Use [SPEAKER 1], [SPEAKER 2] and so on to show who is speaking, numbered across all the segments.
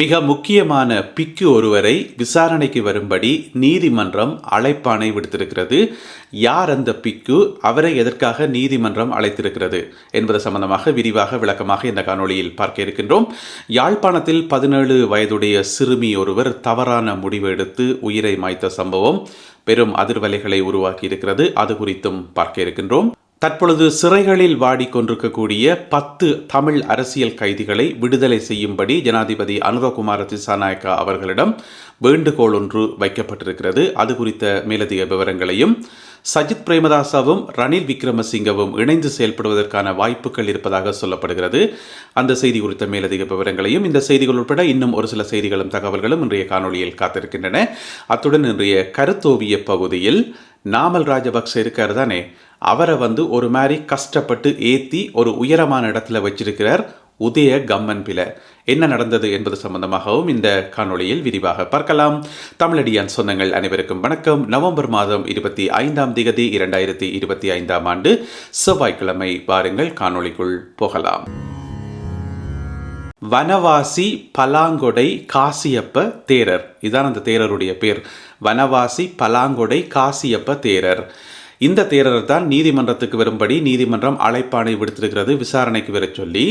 [SPEAKER 1] மிக முக்கியமான பிக்கு ஒருவரை விசாரணைக்கு வரும்படி நீதிமன்றம் அழைப்பானை விடுத்திருக்கிறது. யார் அந்த பிக்கு? அவரை எதற்காக நீதிமன்றம் அழைத்திருக்கிறது என்பது சம்பந்தமாக விரிவாக விளக்கமாக இந்த காணொளியில் பார்க்க இருக்கின்றோம். யாழ்ப்பாணத்தில் பதினேழு வயதுடைய சிறுமி ஒருவர் தவறான முடிவு எடுத்து உயிரை மாய்த்த சம்பவம் பெரும் அதிர்வலைகளை உருவாக்கி இருக்கிறது அது குறித்தும் பார்க்க இருக்கின்றோம். தற்பொழுது சிறைகளில் வாடிக்கொண்டிருக்கக்கூடிய பத்து தமிழ் அரசியல் கைதிகளை விடுதலை செய்யும்படி ஜனாதிபதி அனுரகுமார திசாநாயக்கா அவர்களிடம் வேண்டுகோள் ஒன்று வைக்கப்பட்டிருக்கிறது. அது குறித்த மேலதிக விவரங்களையும் சஜித் பிரேமதாசாவும் ரணில் விக்ரமசிங்கவும் இணைந்து செயல்படுவதற்கான வாய்ப்புகள் இருப்பதாக சொல்லப்படுகிறது. அந்த செய்தி குறித்த மேலதிக விவரங்களையும் இந்த செய்திகள் உட்பட இன்னும் ஒரு சில செய்திகளும் தகவல்களும் இன்றைய காணொளியில் காத்திருக்கின்றன. அத்துடன் இன்றைய கருத்தோவிய பகுதியில் நாமல் ராஜபக்ச இருக்கார் தானே? அவரை வந்து ஒரு மாதிரி கஷ்டப்பட்டு ஏற்றி ஒரு உயரமான இடத்துல வச்சிருக்கிறார் உதய கம்மன் பில என்ன நடந்தது என்பது சம்பந்தமாகவும் இந்த காணொளியில் விரிவாக பார்க்கலாம். தமிழடியான் சொந்தங்கள் அனைவருக்கும் வணக்கம். நவம்பர் மாதம் இருபத்தி ஐந்தாம் திகதி இரண்டாயிரத்தி இருபத்தி ஐந்தாம் ஆண்டு செவ்வாய்க்கிழமை வாருங்கள் காணொளிக்குள் போகலாம். வனவாசி பலாங்கொடை காசியப்ப தேரர். இதான் அந்த தேரருடைய பேர். வனவாசி பலாங்கொடை காசியப்ப தேரர். இந்த தேரர் தான் நீதிமன்றத்துக்கு வரும்படி நீதிமன்றம் அழைப்பாணை விடுத்திருக்கிறது விசாரணைக்கு வர சொல்லி.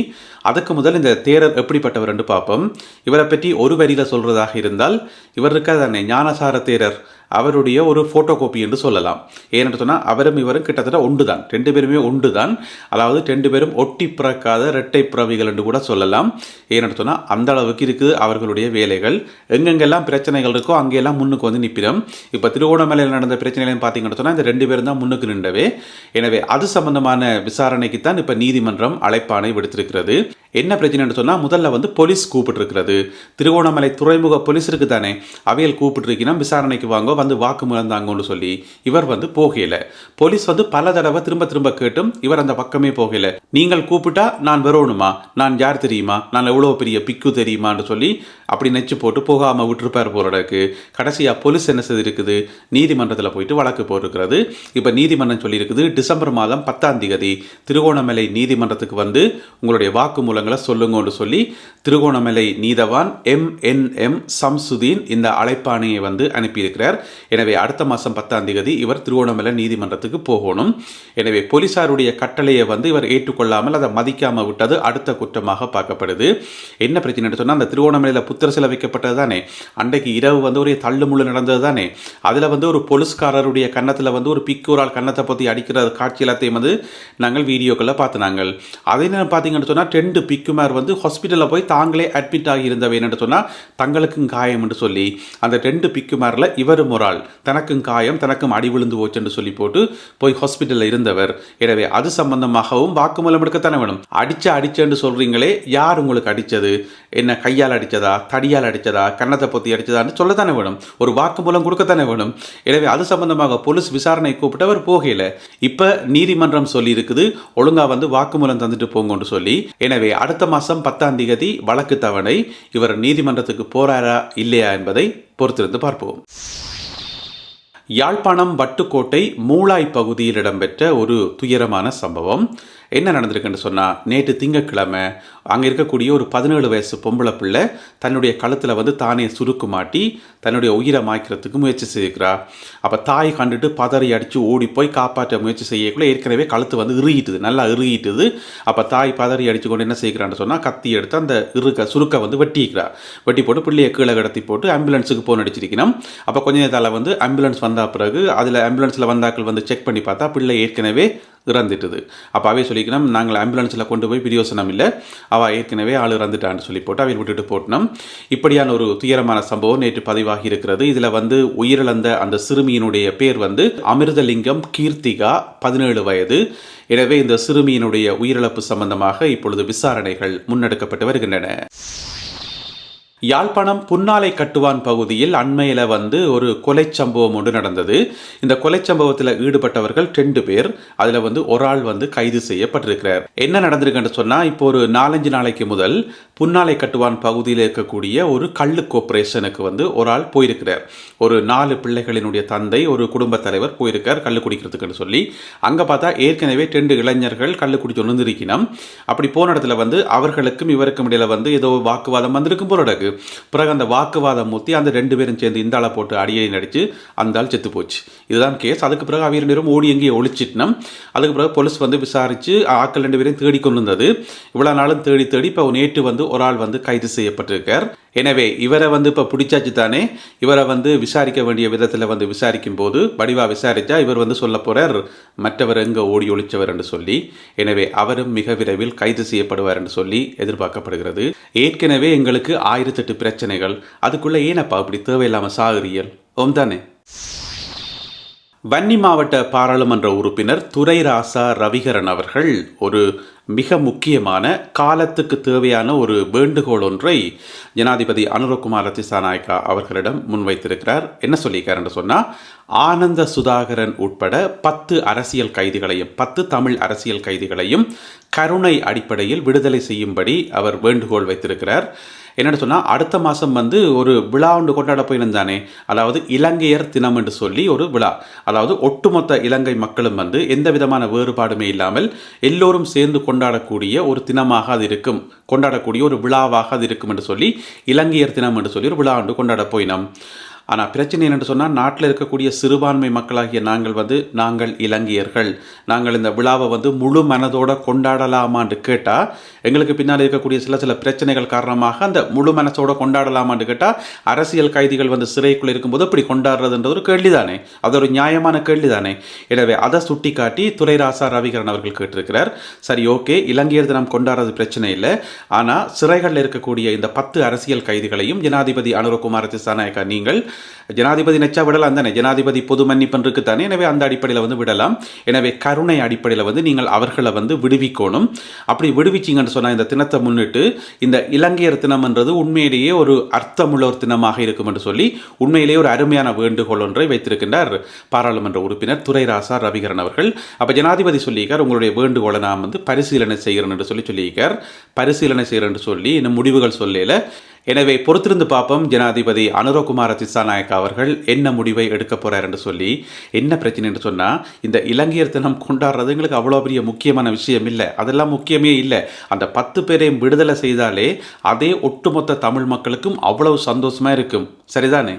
[SPEAKER 1] அதுக்கு முதல் இந்த தேரர் எப்படிப்பட்டவர் என்று பார்ப்போம். இவரை பற்றி ஒரு வரியில் சொல்கிறதாக இருந்தால் இவர் இருக்காதானே ஞானசார தேரர். அவருடைய ஒரு ஃபோட்டோ காப்பி என்று சொல்லலாம். ஏன்னு சொன்னால் அவரும் இவரும் கிட்டத்தட்ட ஒன்று தான் ரெண்டு பேருமே ஒன்று தான் அதாவது ரெண்டு பேரும் ஒட்டி பிறக்காத இரட்டை பிறவிகள் என்று கூட சொல்லலாம். ஏன்னு சொன்னால் அந்த அளவுக்கு இருக்குது அவர்களுடைய வேலைகள். எங்கெங்கெல்லாம் பிரச்சனைகள் இருக்கோ அங்கெல்லாம் முன்னுக்கு வந்து நிற்பிடும். இப்போ திருவோணமலையில் நடந்த பிரச்சனைகளையும் பார்த்தீங்கன்னு சொன்னால் இந்த ரெண்டு பேரும் தான் முன்னுக்கு நின்றவே. எனவே அது சம்பந்தமான விசாரணைக்கு தான் இப்போ நீதிமன்றம் அழைப்பாணை விடுத்திருக்கிறது. என்ன பிரச்சனைன்னு சொன்னால் முதல்ல வந்து போலீஸ் கூப்பிட்டுருக்கிறது. திருகோணமலை துறைமுக போலீஸ் இருக்கு தானே அவையல் கூப்பிட்டுருக்கீங்கன்னா விசாரணைக்கு வாங்க வந்து வாக்குமூலம் தாங்கன்னு சொல்லி இவர் வந்து போகல. போலீஸ் வந்து பல தடவை திரும்ப திரும்ப கேட்டும் இவர் அந்த பக்கமே போகல. நீங்கள் கூப்பிட்டா நான் வரணுமா நான் யார் தெரியுமா? நான் எவ்வளோ பெரிய பிக்கு தெரியுமான்னு சொல்லி அப்படி நெச்சு போட்டு போகாமல் விட்டுருப்பார் போலடக்கு கடைசியாக போலீஸ் என்ன செய்திருக்குது? நீதிமன்றத்தில் போயிட்டு வழக்கு போட்டிருக்கிறது. இப்போ நீதிமன்றம் சொல்லியிருக்குது டிசம்பர் மாதம் பத்தாம் தேதி திருகோணமலை நீதிமன்றத்துக்கு வந்து உங்களுடைய வாக்குமூலம் வாக்குமூலங்களை சொல்லுங்கன்னு சொல்லி திருகோணமலை நீதவான் எம் என் எம் சம்சுதீன் இந்த அழைப்பாணையை வந்து அனுப்பியிருக்கிறார். எனவே அடுத்த மாதம் பத்தாம் தேதி இவர் திருகோணமலை நீதிமன்றத்துக்கு போகணும். எனவே போலீசாருடைய கட்டளையை வந்து இவர் ஏற்றுக்கொள்ளாமல் அதை மதிக்காமல் விட்டது அடுத்த குற்றமாக பார்க்கப்படுது. என்ன பிரச்சனை சொன்னால் அந்த திருவோணமலையில் புத்திர சிலை வைக்கப்பட்டது தானே? அன்றைக்கு இரவு வந்து ஒரு தள்ளுமுள்ளு நடந்தது தானே? அதில் வந்து ஒரு போலீஸ்காரருடைய கன்னத்தில் வந்து ஒரு பிக்கூரால் கன்னத்தை பற்றி அடிக்கிற காட்சி எல்லாத்தையும் வந்து நாங்கள் வீடியோக்களில் பார்த்து நாங்கள். அதே நேரம் பார்த்தீங்கன்னு சொன்னால் ரெண்டு பிக்குமார் வந்து ஹாஸ்பிட்டலில் போய் தாங்களே அட்மிட் ஆகி என்று சொன்னால் தங்களுக்கும் காயம் என்று சொல்லி அந்த ரெண்டு பிக்குமாரில் இவரும் ஒரு ஆள். தனக்கும் காயம் தனக்கும் அடி விழுந்து போச்சுன்னு சொல்லி போட்டு போய் ஹாஸ்பிட்டலில் இருந்தவர். எனவே அது சம்பந்தமாகவும் வாக்குமூலம் எடுக்கத்தானே வேணும். அடிச்ச அடிச்சேன்னு சொல்கிறீங்களே யார் உங்களுக்கு அடித்தது என்ன கையால் அடித்ததா தடியால் அடித்ததா கன்னத்தை பொத்தி அடித்ததான்னு சொல்லத்தானே வேணும். ஒரு வாக்குமூலம் கொடுக்கத்தானே வேணும். எனவே அது சம்பந்தமாக போலீஸ் விசாரணை கூப்பிட்டவர் போகல. இப்போ நீதிமன்றம் சொல்லி இருக்குது ஒழுங்காக வந்து வாக்குமூலம் தந்துட்டு போங்கன்னு சொல்லி. எனவே அடுத்த மாசம் பத்தாம் தேதி வழக்கு தவணை. இவர் நீதிமன்றத்துக்கு போறாரா இல்லையா என்பதை பொறுத்திருந்து பார்ப்போம். யாழ்ப்பாணம் வட்டுக்கோட்டை மூளாய் பகுதியில் இடம்பெற்ற ஒரு துயரமான சம்பவம். என்ன நடந்திருக்குன்னு சொன்னால் நேற்று திங்கக்கிழமை அங்கே இருக்கக்கூடிய ஒரு பதினேழு வயசு பொம்பளை பிள்ளை தன்னுடைய கழுத்தில் வந்து தானே சுருக்கு மாட்டி தன்னுடைய உயிரை மாய்க்கிறதுக்கு முயற்சி செய்கிறா அப்போ தாய் கண்டுட்டு பதறி அடித்து ஓடி போய் காப்பாற்ற முயற்சி செய்யக்குள்ளே ஏற்கனவே கழுத்து வந்து இறுகிட்டுது நல்லா இறுகிட்டுது. அப்போ தாய் பதறி அடித்து கொண்டு என்ன செய்கிறான்னு சொன்னால் கத்தி எடுத்து அந்த இறுக்க சுருக்கை வந்து வெட்டிக்கிறா. வெட்டி போட்டு பிள்ளையை கீழே கடத்தி போட்டு ஆம்புலன்ஸுக்கு போன் அடிச்சிருக்கணும். அப்போ கொஞ்ச நேரத்தால் வந்து ஆம்புலன்ஸ் வந்த பிறகு அதில் ஆம்புலன்ஸில் வந்தாக்கள் வந்து செக் பண்ணி பார்த்தா பிள்ளை ஏற்கனவே இறந்துட்டுது. அப்போ அவே சொல்லிக்கணும் நாங்கள் ஆம்புலன்ஸில் கொண்டு போய் பிரியோசனம் இல்லை. அவள் ஏற்கனவே ஆள் இறந்துட்டான்னு சொல்லி போட்டு அவையில் விட்டுட்டு போட்டோம். இப்படியான ஒரு துயரமான சம்பவம் நேற்று பதிவாகி இருக்கிறது. இதில் வந்து உயிரிழந்த அந்த சிறுமியினுடைய பேர் வந்து அமிர்தலிங்கம் கீர்த்திகா பதினேழு வயது. எனவே இந்த சிறுமியினுடைய உயிரிழப்பு சம்பந்தமாக இப்பொழுது விசாரணைகள் முன்னெடுக்கப்பட்டு வருகின்றன. யாழ்ப்பாணம் புன்னாலை கட்டுவான் பகுதியில் அண்மையில் வந்து ஒரு கொலை சம்பவம் ஒன்று நடந்தது. இந்த கொலை சம்பவத்தில் ஈடுபட்டவர்கள் ரெண்டு பேர். அதில் வந்து ஒரு ஆள் வந்து கைது செய்யப்பட்டிருக்கிறார். என்ன நடந்திருக்குன்னு சொன்னால் இப்போ ஒரு நாலஞ்சு நாளைக்கு முதல் புன்னாலை கட்டுவான் பகுதியில் இருக்கக்கூடிய ஒரு கள்ளு கோப்பரேஷனுக்கு வந்து ஒரு ஆள் போயிருக்கிறார். ஒரு நாலு பிள்ளைகளினுடைய தந்தை ஒரு குடும்பத் தலைவர் போயிருக்கார் கல் குடிக்கிறதுக்குன்னு சொல்லி. அங்கே பார்த்தா ஏற்கனவே ரெண்டு இளைஞர்கள் கல் குடிச்சு ஒன்றுந்திருக்கணும் அப்படி போன இடத்துல வந்து அவர்களுக்கும் இவருக்கும் இடையில வந்து ஏதோ வாக்குவாதம் வந்திருக்கும் போல இருக்கு. பிறகு அந்த வாக்குவாதம் ஊற்றி அந்த ரெண்டு பேரும் சேர்ந்து இந்த ஆளை போட்டு அடியை நடிச்சு அந்த ஆள் செத்து போச்சு. இதுதான் கேஸ் அதுக்கு பிறகு அவங்க ரெண்டு பேரும் ஓடி எங்கேயோ ஒழிச்சிட்டோம் அதுக்கு பிறகு போலீஸ் வந்து விசாரிச்சு ஆக்கள் ரெண்டு பேரையும் தேடி கொண்டு வந்தது இவ்வளோ நாளும் தேடி தேடி இப்போ நேற்று வந்து ஒரு ஆள் வந்து கைது செய்யப்பட்டிருக்கார். எனவே இவரை வந்து இப்போ பிடிச்சாச்சு தானே? இவரை வந்து விசாரிக்க வேண்டிய விதத்தில் வந்து விசாரிக்கும் போது வடிவா விசாரிச்சா இவர் வந்து சொல்ல போறார் மற்றவர் எங்கே ஓடி ஒழிச்சவர் என்று சொல்லி. எனவே அவரும் மிக விரைவில் கைது செய்யப்படுவார் என்று சொல்லி எதிர்பார்க்கப்படுகிறது. ஏற்கனவே எங்களுக்கு ஆயிரத்தெட்டு பிரச்சனைகள். அதுக்குள்ள ஏனப்பா இப்படி தேவையில்லாமல் சாகுறியல் ஓம் தானே. வன்னி மாவட்ட பாராளுமன்ற உறுப்பினர் துரைராசா ரவிகரன் அவர்கள் ஒரு மிக முக்கியமான காலத்துக்கு தேவையான ஒரு வேண்டுகோள் ஒன்றை ஜனாதிபதி அனுரகுமார திசாநாயக்கா அவர்களிடம் முன்வைத்திருக்கிறார். என்ன சொல்லியிருக்காருன்னு சொன்னால் ஆனந்த சுதாகரன் உட்பட பத்து அரசியல் கைதிகளையும் பத்து தமிழ் அரசியல் கைதிகளையும் கருணை அடிப்படையில் விடுதலை செய்யும்படி அவர் வேண்டுகோள் வைத்திருக்கிறார். என்னென்னு சொன்னால் அடுத்த மாதம் வந்து ஒரு விழா ஒன்று கொண்டாட போயிருந்தானே. அதாவது இலங்கையர் தினம் என்று சொல்லி ஒரு விழா. அதாவது ஒட்டுமொத்த இலங்கை மக்களும் வந்து எந்த விதமான வேறுபாடுமே இல்லாமல் எல்லோரும் சேர்ந்து கொண்டாடக்கூடிய ஒரு தினமாக அது இருக்கும். கொண்டாடக்கூடிய ஒரு விழாவாக அது இருக்கும் என்று சொல்லி இலங்கையர் தினம் என்று சொல்லி ஒரு விழா ஒன்று கொண்டாட போயினோம். ஆனால் பிரச்சனை என்னென்று சொன்னால் நாட்டில் இருக்கக்கூடிய சிறுபான்மை மக்களாகிய நாங்கள் வந்து நாங்கள் இலங்கையர்கள். நாங்கள் இந்த விழாவை வந்து முழு மனதோட கொண்டாடலாமான்னு கேட்டால் எங்களுக்கு பின்னால் இருக்கக்கூடிய சில சில பிரச்சனைகள் காரணமாக அந்த முழு மனசோட கொண்டாடலாமான்னு கேட்டால் அரசியல் கைதிகள் வந்து சிறைக்குள்ளே இருக்கும்போது இப்படி கொண்டாடுறதுன்றது ஒரு கேள்விதானே. அது ஒரு நியாயமான கேள்வி தானே எனவே அதை சுட்டி காட்டி துரைராசா ரவிகரன் அவர்கள் கேட்டிருக்கிறார். சரி ஓகே இலங்கையர் தினம் கொண்டாடுறது பிரச்சனை இல்லை. ஆனால் சிறைகளில் இருக்கக்கூடிய இந்த பத்து அரசியல் கைதிகளையும் ஜனாதிபதி அனுரகுமார திசாநாயக்கா நீங்கள் ஜனாதிபதி நெச்சா விடலாம் தானே? ஜனாதிபதி பொது மன்னிப்பன் இருக்கு தானே எனவே அந்த அடிப்படையில் வந்து விடலாம். எனவே கருணை அடிப்படையில் வந்து நீங்கள் அவர்களை வந்து விடுவிக்கணும். அப்படி விடுவிச்சிங்கன்னு சொன்னால் இந்த தினத்தை முன்னிட்டு இந்த இலங்கையர் தினம்ன்றது உண்மையிலேயே ஒரு அர்த்தமுள்ள ஒரு தினமாக இருக்கும் என்று சொல்லி உண்மையிலேயே ஒரு அருமையான வேண்டுகோள் ஒன்றை வைத்திருக்கின்றார் பாராளுமன்ற உறுப்பினர் துரைராசா ரவிகரன் அவர்கள். அப்போ ஜனாதிபதி சொல்லியிருக்கார் உங்களுடைய வேண்டுகோளை நான் வந்து பரிசீலனை செய்கிறேன் என்று சொல்லி சொல்லியிருக்கார். பரிசீலனை செய்கிறேன் என்று சொல்லி இன்னும் முடிவுகள் சொல்லல. எனவே பொறுத்திருந்து பார்ப்போம். ஜனாதிபதி அனுரகுமார திசாநாயக்கா அவர்கள் என்ன முடிவை எடுக்க போறார் என்று சொல்லி என்ன பிரச்சனை என்று சொன்னால் இந்த இலங்கையர் தினம் கொண்டாடுறது எங்களுக்கு அவ்வளோ பெரிய முக்கியமான விஷயம் இல்லை. அதெல்லாம் முக்கியமே இல்லை. அந்த பத்து பேரையும் விடுதலை செய்தாலே அதே ஒட்டுமொத்த தமிழ் மக்களுக்கும் அவ்வளவு சந்தோஷமா இருக்கும். சரிதானே?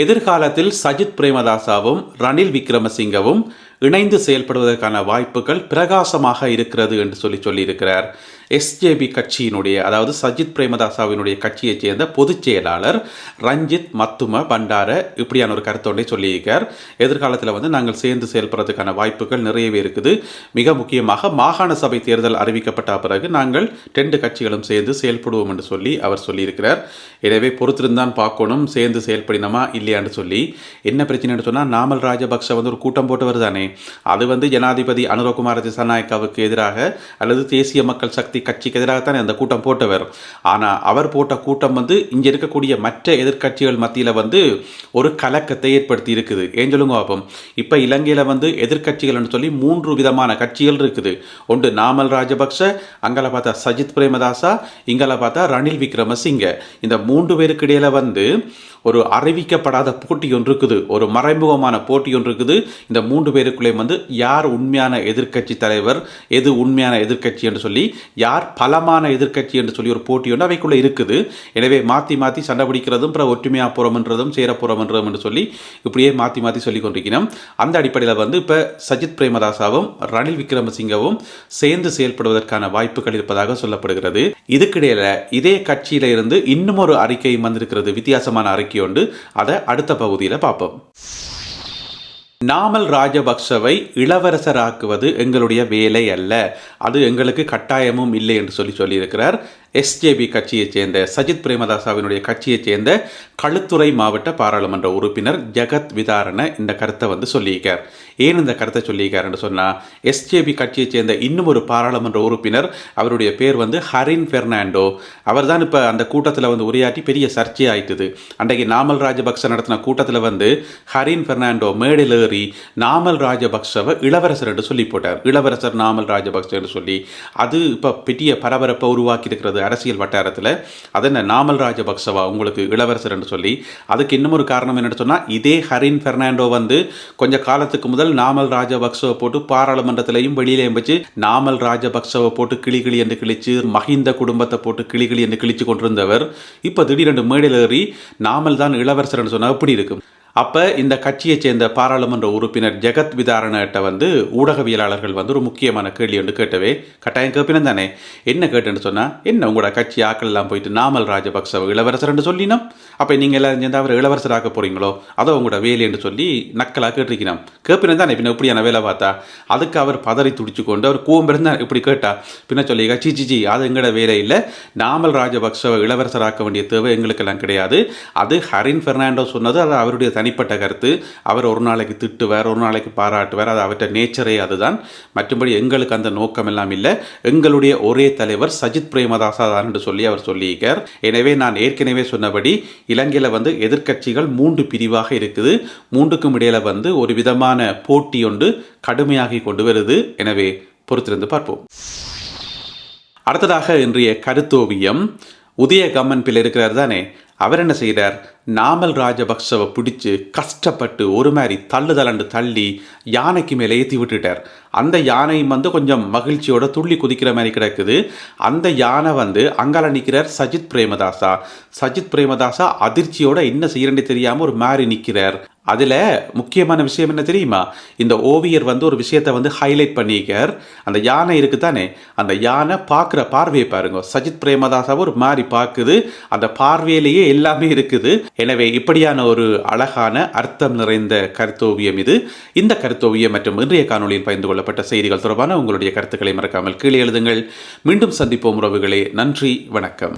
[SPEAKER 1] எதிர்காலத்தில் சஜித் பிரேமதாசாவும் ரணில் விக்ரமசிங்கவும் இணைந்து செயல்படுவதற்கான வாய்ப்புகள் பிரகாசமாக இருக்கிறது என்று சொல்லி சொல்லியிருக்கிறார். எஸ்ஜேபி கட்சியினுடைய அதாவது சஜித் பிரேமதாசாவினுடைய கட்சியைச் சேர்ந்த பொதுச் செயலாளர் ரஞ்சித் மத்தும பண்டார இப்படியான ஒரு கருத்தொன்றை சொல்லியிருக்கார். எதிர்காலத்தில் வந்து நாங்கள் சேர்ந்து செயல்படுறதுக்கான வாய்ப்புகள் நிறையவே இருக்குது. மிக முக்கியமாக மாகாண சபை தேர்தல் அறிவிக்கப்பட்ட பிறகு நாங்கள் ரெண்டு கட்சிகளும் சேர்ந்து செயல்படுவோம் என்று சொல்லி அவர் சொல்லியிருக்கிறார். எனவே பொறுத்திருந்தான் பார்க்கணும் சேர்ந்து செயல்படினமா இல்லையான்னு சொல்லி. என்ன பிரச்சனைன்னு சொன்னால் நாமல் ராஜபக்ஷ வந்து ஒரு கூட்டம் போட்டு வருதானே? அது வந்து ஜனாதிபதி அனுரகுமார திசாநாயக்காவுக்கு எதிராக அல்லது தேசிய மக்கள் சக்தி கட்சிக்கு எதிராகத்தானே அந்த கூட்டம் போட்டவர். ஆனால் அவர் போட்ட கூட்டம் வந்து இங்கே இருக்கக்கூடிய மற்ற எதிர்க்கட்சிகள் மத்தியில் வந்து ஒரு கலக்கத்தை ஏற்படுத்தி இருக்குது. ஏன் சொல்லுங்க பார்ப்போம் இப்போ இலங்கையில் வந்து எதிர்க்கட்சிகள்னு சொல்லி மூன்று விதமான கட்சிகள் இருக்குது. ஒன்று நாமல் ராஜபக்ஷ அங்கே பார்த்தா சஜித் பிரேமதாசா இங்கே பார்த்தா ரணில் விக்ரமசிங்க. இந்த மூன்று பேருக்கு இடையில் வந்து ஒரு அறிவிக்கப்படாத போட்டி ஒன்று இருக்குது. ஒரு மறைமுகமான போட்டி ஒன்று இருக்குது. இந்த மூன்று பேருக்கு பேருக்குள்ளே வந்து யார் உண்மையான எதிர்க்கட்சி தலைவர் எது உண்மையான எதிர்க்கட்சி என்று சொல்லி யார் பலமான எதிர்க்கட்சி என்று சொல்லி ஒரு போட்டி ஒன்று அவைக்குள்ளே இருக்குது. எனவே மாற்றி மாற்றி சண்டை பிடிக்கிறதும் அப்புறம் ஒற்றுமையாக போகிறோம்ன்றதும் சேர போகிறோம்ன்றதும் என்று சொல்லி இப்படியே மாற்றி மாற்றி சொல்லி கொண்டிருக்கிறோம். அந்த அடிப்படையில் வந்து இப்போ சஜித் பிரேமதாசாவும் ரணில் விக்ரமசிங்கவும் சேர்ந்து செயல்படுவதற்கான வாய்ப்புகள் இருப்பதாக சொல்லப்படுகிறது. இதுக்கிடையில் இதே கட்சியில இருந்து இன்னும் ஒரு அறிக்கை வந்திருக்கிறது. வித்தியாசமான அறிக்கை ஒன்று. அதை அடுத்த பகுதியில் பார்ப்போம். நாமல் ராஜபக்சவை இளவரசராக்குவது எங்களுடைய வேலை அல்ல. அது எங்களுக்கு கட்டாயமும் இல்லை என்று சொல்லி சொல்லியிருக்கிறார். எஸ்ஜேபி கட்சியைச் சேர்ந்த சஜித் பிரேமதாசாவினுடைய கட்சியைச் சேர்ந்த களுத்துறை மாவட்ட பாராளுமன்ற உறுப்பினர் ஜெகத் விதாரண இந்த கருத்தை வந்து சொல்லியிருக்கார். ஏன் இந்த கருத்தை சொல்லியிருக்காருன்னு சொன்னால் எஸ்ஜேபி கட்சியைச் சேர்ந்த இன்னும் ஒரு பாராளுமன்ற உறுப்பினர் அவருடைய பேர் வந்து ஹரின் பெர்னாண்டோ. அவர் தான் இப்போ அந்த கூட்டத்தில் வந்து உரையாற்றி பெரிய சர்ச்சையாயிட்டுது. அன்றைக்கு நாமல் ராஜபக்ச நடத்தின கூட்டத்தில் வந்து ஹரின் பெர்னாண்டோ மேடையில் ஏறி நாமல் ராஜபக்சவை இளவரசர் என்று சொல்லி போட்டார். இளவரசர் நாமல் ராஜபக்ச என்று சொல்லி அது இப்போ பெரிய பரபரப்பை உருவாக்கி இருக்கிறது அரசியல் வட்டாரத்தில் அது என்ன நாமல் ராஜபக்சவா உங்களுக்கு இளவரசர் என்று சொல்லி அதுக்கு இன்னும் ஒரு காரணம் என்னென்னு சொன்னால் இதே ஹரின் பெர்னாண்டோ வந்து கொஞ்சம் காலத்துக்கு முதல் நாமல் ராஜபக்சவை போட்டு பாராளுமன்றத்திலையும் வெளியிலையும் வச்சு நாமல் ராஜபக்சவை போட்டு கிளி கிளி என்று கிழிச்சு மஹிந்த குடும்பத்தை போட்டு கிளி கிளி என்று கிழிச்சு கொண்டிருந்தவர் இப்போ திடீரென்று மேடையில் ஏறி நாமல் தான் இளவரசர் என்று சொன்னால் எப்படி இருக்கும்? அப்போ இந்த கட்சியைச் சேர்ந்த பாராளுமன்ற உறுப்பினர் ஜெகத் விதாரணட்ட வந்து ஊடகவியலாளர்கள் வந்து ஒரு முக்கியமான கேள்வி ஒன்று கேட்டவே கட்டாயம் கேட்பினம் தானே? என்ன கேட்டுன்னு சொன்னால் என்ன உங்களோட கட்சி ஆக்கள் எல்லாம் போயிட்டு நாமல் ராஜபக்ச இளவரசர்னு சொல்லினோம்? அப்போ நீங்கள் எல்லாரும் சேர்ந்து அவர் இளவரசராக்க போகிறீங்களோ அதோ உங்களோட வேலைன்னு சொல்லி நக்கலாக கேட்டிருக்கணும் கேட்பினம் தானே? பின்ன எப்படியான வேலை பார்த்தா? அதுக்கு அவர் பதறி துடிச்சு கொண்டு அவர் கூம்பிருந்தா இப்படி கேட்டா. பின்ன சொல்லி சி சி அது எங்களோட வேலை இல்லை. நாமல் ராஜபக்சவை இளவரசராக்க வேண்டிய தேவை எங்களுக்கெல்லாம் கிடையாது. அது ஹரின் பெர்னாண்டோ சொன்னது அது அவருடைய தனிப்பட்ட கருத்து. அவர் ஒரு நாளைக்கு திட்டுவார் ஒரு நாளைக்கு பாராட்டுவார். அது அவற்ற நேச்சரே அதுதான். மற்றபடி எங்களுக்கு அந்த நோக்கம் எல்லாம் இல்லை. எங்களுடைய ஒரே தலைவர் சஜித் பிரேமதாசா தான் என்று சொல்லி அவர் சொல்லியிருக்கார். எனவே நான் ஏற்கனவே சொன்னபடி இலங்கையில் வந்து எதிர்க்கட்சிகள் மூன்று பிரிவாக இருக்குது. மூன்றுக்கும் இடையில வந்து ஒரு விதமான போட்டி ஒன்று கடுமையாகி கொண்டு வருது. எனவே பொறுத்திருந்து பார்ப்போம். அடுத்ததாக இன்றைய கருத்தோவியம். உதயகம்மன் பிள்ளை இருக்கிறார் தானே? அவர் என்ன செய்கிறார்? நாமல் ராஜபக்சவை பிடிச்சி கஷ்டப்பட்டு ஒரு மாதிரி தள்ளு தளண்டு தள்ளி யானைக்கு மேலே ஏற்றி விட்டுட்டார். அந்த யானையும் வந்து கொஞ்சம் மகிழ்ச்சியோட துள்ளி குதிக்கிற மாதிரி கிடக்குது. அந்த யானை வந்து அங்கால நிற்கிறார் சஜித் பிரேமதாசா. சஜித் பிரேமதாசா அதிர்ச்சியோட என்ன செய்யறேன்னு தெரியாமல் ஒரு மாதிரி நிற்கிறார் அதில் முக்கியமான விஷயம் என்ன தெரியுமா? இந்த ஓவியர் வந்து ஒரு விஷயத்தை வந்து ஹைலைட் பண்ணிக்கார் அந்த யானை இருக்கு தானே அந்த யானை பார்க்குற பார்வையை பாருங்க. சஜித் பிரேமதாசாவை ஒரு மாதிரி பார்க்குது. அந்த பார்வையிலேயே எல்லாமே இருக்குது. எனவே இப்படியான ஒரு அழகான அர்த்தம் நிறைந்த கருத்தோவியம் இது. இந்த கருத்தோவியம் மற்றும் இன்றைய காணொலியில் பகிர்ந்து கொள்ளப்பட்ட செய்திகள் தொடர்பான உங்களுடைய கருத்துக்களை மறக்காமல் கீழே எழுதுங்கள். மீண்டும் சந்திப்போம் உறவுகளே. நன்றி. வணக்கம்.